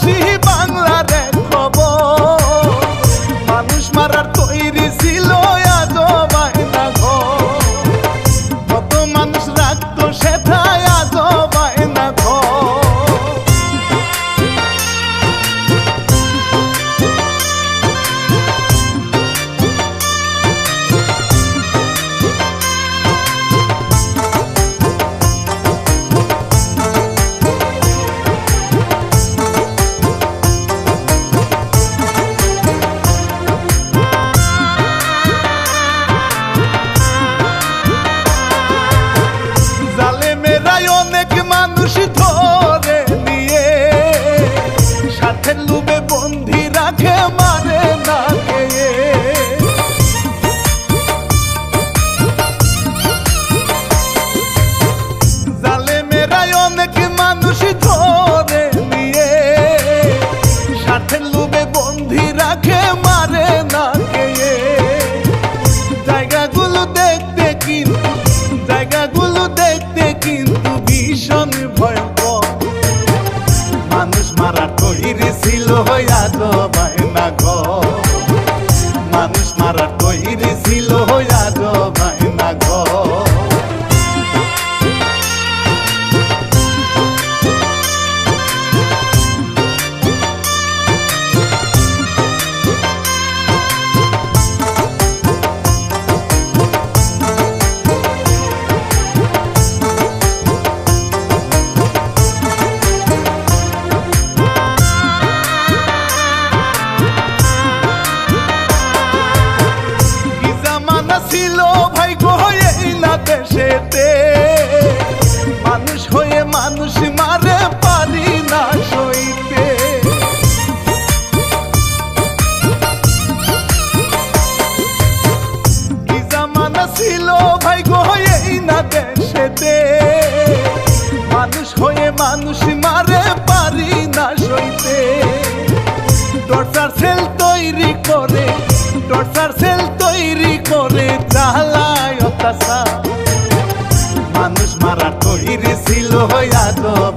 আসিবা সাথে লুবে বন্দি রাখে মানে না জালে মেরাই অনেক মানুষ ধরে সাথে লুবে বন্দি রাখে মারে না জায়গাগুলো দেখতে মানুষ মারা তৈরি ছিল হইয়া তো না ঘর মানুষ মারা তৈরি ছিল ভাই গো এই না দেশেতে। মানুষ হয়ে মানুষ মারে, পারি না সইতে। টর্চার সেল তৈরি করে টর্চার সেল তৈরি করে চালায় অত্যাচার মানুষ মারা তৈরি ছিল না ঘর